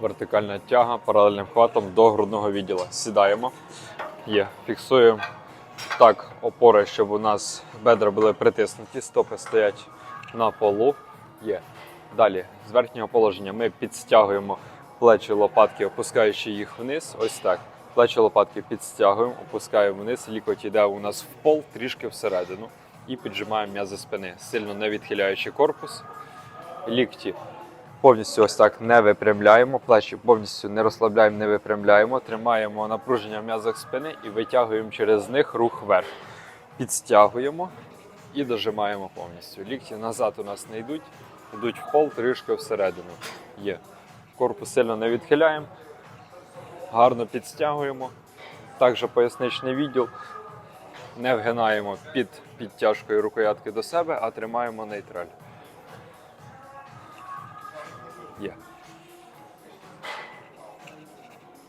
Вертикальна тяга паралельним хватом до грудного відділу. Сідаємо. Є. Фіксуємо так опори, щоб у нас бедра були притиснуті, стопи стоять на полу. Є. Далі, з верхнього положення ми підстягуємо плечі лопатки, опускаючи їх вниз. Ось так. Плечі лопатки підстягуємо, опускаємо вниз, лікоть йде у нас в пол, трішки всередину. І піджимаємо м'язи спини, сильно не відхиляючи корпус. Лікті повністю ось так не випрямляємо, плечі повністю не розслабляємо, не випрямляємо, тримаємо напруження в м'язах спини і витягуємо через них рух вверх. Підстягуємо і дожимаємо повністю. Лікті назад у нас не йдуть, йдуть в пол, трішки всередину. Є. Корпус сильно не відхиляємо, гарно підстягуємо. Також поясничний відділ. Не вгинаємо під підтяжкою рукоятки до себе, а тримаємо нейтраль. Yeah.